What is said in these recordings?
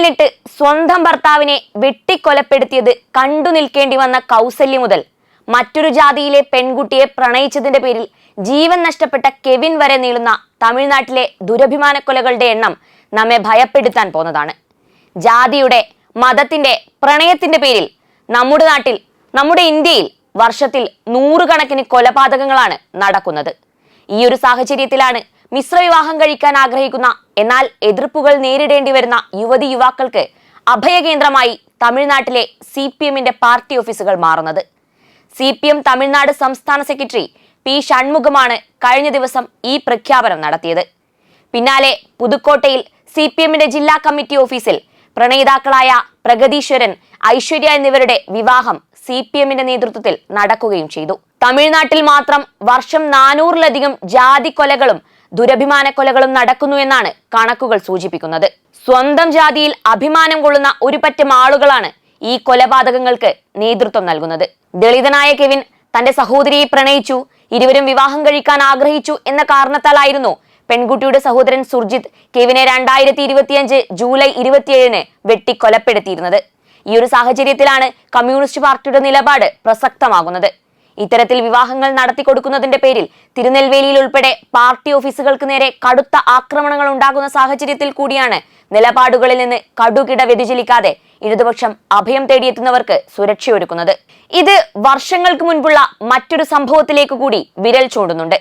കല്ലിലിട്ട് സ്വന്തം ഭർത്താവിനെ വെട്ടിക്കൊലപ്പെടുത്തിയത് കണ്ടു നിൽക്കേണ്ടി വന്ന കൗസല്യ മുതൽ. മറ്റൊരു ജാതിയിലെ പെൺകുട്ടിയെ പ്രണയിച്ചതിന്റെ പേരിൽ ജീവൻ നഷ്ടപ്പെട്ട കെവിൻ വരെ നീളുന്ന തമിഴ്നാട്ടിലെ ദുരഭിമാന കൊലകളുടെ എണ്ണം നമ്മെ ഭയപ്പെടുത്താൻ പോന്നതാണ്. ജാതിയുടെ മതത്തിന്റെ പ്രണയത്തിന്റെ പേരിൽ നമ്മുടെ നാട്ടിൽ നമ്മുടെ ഇന്ത്യയിൽ വർഷത്തിൽ നൂറുകണക്കിന് കൊലപാതകങ്ങളാണ് നടക്കുന്നത്. ഈ ഒരു സാഹചര്യത്തിലാണ് മിശ്ര വിവാഹം കഴിക്കാൻ ആഗ്രഹിക്കുന്ന എന്നാൽ എതിർപ്പുകൾ നേരിടേണ്ടി വരുന്ന യുവതി യുവാക്കൾക്ക് അഭയകേന്ദ്രമായി തമിഴ്നാട്ടിലെ സി പി എമ്മിന്റെ പാർട്ടി ഓഫീസുകൾ മാറുന്നത്. സി പി എം തമിഴ്നാട് സംസ്ഥാന സെക്രട്ടറി പി ഷൺമുഖമാണ് കഴിഞ്ഞ ദിവസം ഈ പ്രഖ്യാപനം നടത്തിയത്. പിന്നാലെ പുതുക്കോട്ടയിൽ സി പി എമ്മിന്റെ ജില്ലാ കമ്മിറ്റി ഓഫീസിൽ പ്രണയിതാക്കളായ പ്രഗതീശ്വരൻ ഐശ്വര്യ എന്നിവരുടെ വിവാഹം സി പി എമ്മിന്റെ നേതൃത്വത്തിൽ നടക്കുകയും ചെയ്തു. തമിഴ്നാട്ടിൽ മാത്രം വർഷം നാനൂറിലധികം ജാതി കൊലകളും ദുരഭിമാന കൊലകളും നടക്കുന്നു എന്നാണ് കണക്കുകൾ സൂചിപ്പിക്കുന്നത്. സ്വന്തം ജാതിയിൽ അഭിമാനം കൊള്ളുന്ന ഒരു പറ്റം ആളുകളാണ് ഈ കൊലപാതകങ്ങൾക്ക് നേതൃത്വം നൽകുന്നത്. ദളിതനായ കെവിൻ തന്റെ സഹോദരിയെ പ്രണയിച്ചു ഇരുവരും വിവാഹം കഴിക്കാൻ ആഗ്രഹിച്ചു എന്ന കാരണത്താലായിരുന്നു പെൺകുട്ടിയുടെ സഹോദരൻ സുർജിത് കെവിനെ രണ്ടായിരത്തി ഇരുപത്തിയഞ്ച് ജൂലൈ ഇരുപത്തിയേഴിന് വെട്ടിക്കൊലപ്പെടുത്തിയിരുന്നത്. ഈ ഒരു സാഹചര്യത്തിലാണ് കമ്മ്യൂണിസ്റ്റ് പാർട്ടിയുടെ നിലപാട് പ്രസക്തമാകുന്നത്. ഇത്തരത്തിൽ വിവാഹങ്ങൾ നടത്തിക്കൊടുക്കുന്നതിന്റെ പേരിൽ തിരുനെൽവേലിയിൽ ഉൾപ്പെടെ പാർട്ടി ഓഫീസുകൾക്ക് നേരെ കടുത്ത ആക്രമണങ്ങൾ ഉണ്ടാകുന്ന സാഹചര്യത്തിൽ കൂടിയാണ് നിലപാടുകളിൽ നിന്ന് കടുകിട വ്യതിചലിക്കാതെ ഇടതുപക്ഷം അഭയം തേടിയെത്തുന്നവർക്ക് സുരക്ഷയൊരുക്കുന്നത്. ഇത് വർഷങ്ങൾക്ക് മുൻപുള്ള മറ്റൊരു സംഭവത്തിലേക്ക് കൂടി വിരൽ ചൂണ്ടുന്നുണ്ട്.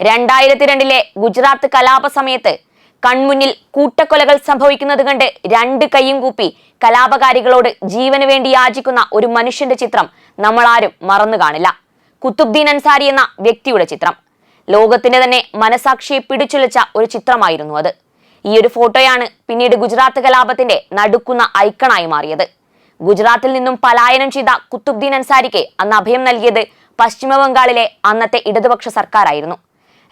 രണ്ടായിരത്തി രണ്ടിലെ ഗുജറാത്ത് കലാപ സമയത്ത് കൺമുന്നിൽ കൂട്ടക്കൊലകൾ സംഭവിക്കുന്നത് കണ്ട് രണ്ട് കൈയും കൂപ്പി കലാപകാരികളോട് ജീവന് വേണ്ടി യാചിക്കുന്ന ഒരു മനുഷ്യന്റെ ചിത്രം നമ്മളാരും മറന്നു കാണില്ല. കുത്തുബ്ദീൻ അൻസാരി എന്ന വ്യക്തിയുടെ ചിത്രം. ലോകത്തിന്റെ തന്നെ മനസാക്ഷിയെ പിടിച്ചുലച്ച ഒരു ചിത്രമായിരുന്നു അത്. ഈ ഒരു ഫോട്ടോയാണ് പിന്നീട് ഗുജറാത്ത് കലാപത്തിന്റെ നടുക്കുന്ന ഐക്കണായി മാറിയത്. ഗുജറാത്തിൽ നിന്നും പലായനം ചെയ്ത കുത്തുബ്ദീൻ അൻസാരിക്ക് അന്ന് അഭയം നൽകിയത് പശ്ചിമബംഗാളിലെ അന്നത്തെ ഇടതുപക്ഷ സർക്കാരായിരുന്നു.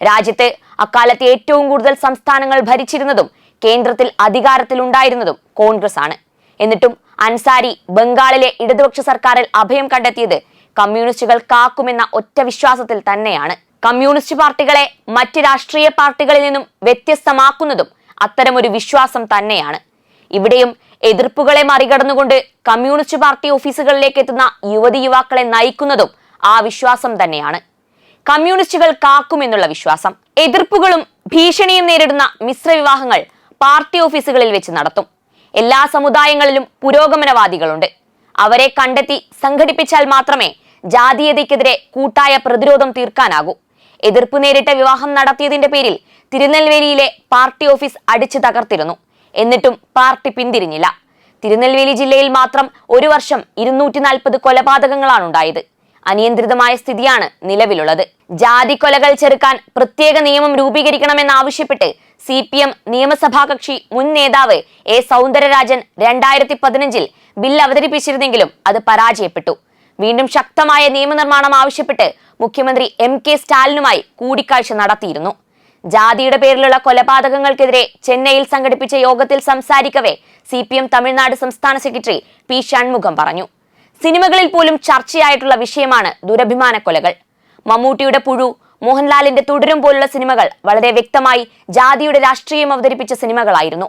രാജ്യത്ത് അക്കാലത്ത് ഏറ്റവും കൂടുതൽ സംസ്ഥാനങ്ങൾ ഭരിച്ചിരുന്നതും കേന്ദ്രത്തിൽ അധികാരത്തിലുണ്ടായിരുന്നതും കോൺഗ്രസ് ആണ് എന്നിട്ടും അൻസാരി ബംഗാളിലെ ഇടതുപക്ഷ സർക്കാരിൽ അഭയം കണ്ടെത്തിയത് കമ്മ്യൂണിസ്റ്റുകൾ കാക്കുമെന്ന ഒറ്റ വിശ്വാസത്തിൽ തന്നെയാണ്. കമ്മ്യൂണിസ്റ്റ് പാർട്ടികളെ മറ്റ് രാഷ്ട്രീയ പാർട്ടികളിൽ നിന്നും വ്യത്യസ്തമാക്കുന്നതും അത്തരമൊരു വിശ്വാസം തന്നെയാണ്. ഇവിടെയും എതിർപ്പുകളെ മറികടന്നുകൊണ്ട് കമ്മ്യൂണിസ്റ്റ് പാർട്ടി ഓഫീസുകളിലേക്ക് എത്തുന്ന യുവതി യുവാക്കളെ നയിക്കുന്നതും ആ വിശ്വാസം തന്നെയാണ്. കമ്മ്യൂണിസ്റ്റുകൾ കാക്കുമെന്നുള്ള വിശ്വാസം. എതിർപ്പുകളും ഭീഷണിയും നേരിടുന്ന മിശ്ര വിവാഹങ്ങൾ പാർട്ടി ഓഫീസുകളിൽ വെച്ച് നടത്തും. എല്ലാ സമുദായങ്ങളിലും പുരോഗമനവാദികളുണ്ട്. അവരെ കണ്ടെത്തി സംഘടിപ്പിച്ചാൽ മാത്രമേ ജാതീയതയ്ക്കെതിരെ കൂട്ടായ പ്രതിരോധം തീർക്കാനാകൂ. എതിർപ്പ് നേരിട്ട വിവാഹം നടത്തിയതിന്റെ പേരിൽ തിരുനെൽവേലിയിലെ പാർട്ടി ഓഫീസ് അടിച്ചു തകർത്തിരുന്നു. എന്നിട്ടും പാർട്ടി പിന്തിരിഞ്ഞില്ല. തിരുനെൽവേലി ജില്ലയിൽ മാത്രം ഒരു വർഷം ഇരുന്നൂറ്റി നാൽപ്പത് കൊലപാതകങ്ങളാണ് ഉണ്ടായത് അനിയന്ത്രിതമായ സ്ഥിതിയാണ് നിലവിലുള്ളത്. ജാതി കൊലകൾ ചെറുക്കാൻ പ്രത്യേക നിയമം രൂപീകരിക്കണമെന്നാവശ്യപ്പെട്ട് സി പി എം നിയമസഭാ കക്ഷി മുൻ നേതാവ് എ സൗന്ദരരാജൻ രണ്ടായിരത്തി പതിനഞ്ചിൽ ബിൽ അവതരിപ്പിച്ചിരുന്നെങ്കിലും അത് പരാജയപ്പെട്ടു. വീണ്ടും ശക്തമായ നിയമനിർമ്മാണം ആവശ്യപ്പെട്ട് മുഖ്യമന്ത്രി എം കെ സ്റ്റാലിനുമായി കൂടിക്കാഴ്ച നടത്തിയിരുന്നു. ജാതിയുടെ പേരിലുള്ള കൊലപാതകങ്ങൾക്കെതിരെ ചെന്നൈയിൽ സംഘടിപ്പിച്ച യോഗത്തിൽ സംസാരിക്കവേ സി പി എം തമിഴ്നാട് സംസ്ഥാന സെക്രട്ടറി പി ഷൺമുഖം പറഞ്ഞു. സിനിമകളിൽ പോലും ചർച്ചയായിട്ടുള്ള വിഷയമാണ് ദുരഭിമാന കൊലകൾ. മമ്മൂട്ടിയുടെ പുഴു മോഹൻലാലിന്റെ തുടരും പോലുള്ള സിനിമകൾ വളരെ വ്യക്തമായി ജാതിയുടെ രാഷ്ട്രീയം അവതരിപ്പിച്ച സിനിമകളായിരുന്നു.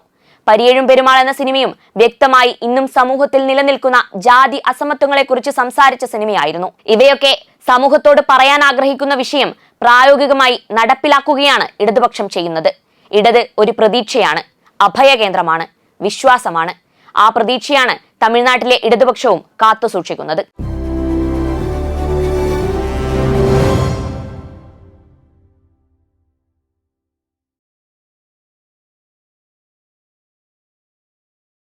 പരിയേഴും പെരുമാൾ എന്ന സിനിമയും വ്യക്തമായി ഇന്നും സമൂഹത്തിൽ നിലനിൽക്കുന്ന ജാതി അസമത്വങ്ങളെക്കുറിച്ച് സംസാരിച്ച സിനിമയായിരുന്നു. ഇവയൊക്കെ സമൂഹത്തോട് പറയാൻ ആഗ്രഹിക്കുന്ന വിഷയം പ്രായോഗികമായി നടപ്പിലാക്കുകയാണ് ഇടതുപക്ഷം ചെയ്യുന്നത്. ഇടത് ഒരു പ്രതീക്ഷയാണ് അഭയകേന്ദ്രമാണ് വിശ്വാസമാണ്. ആ പ്രതീക്ഷയാണ് തമിഴ്നാട്ടിലെ ഇടതുപക്ഷവും കാത്തുസൂക്ഷിക്കുന്നത്.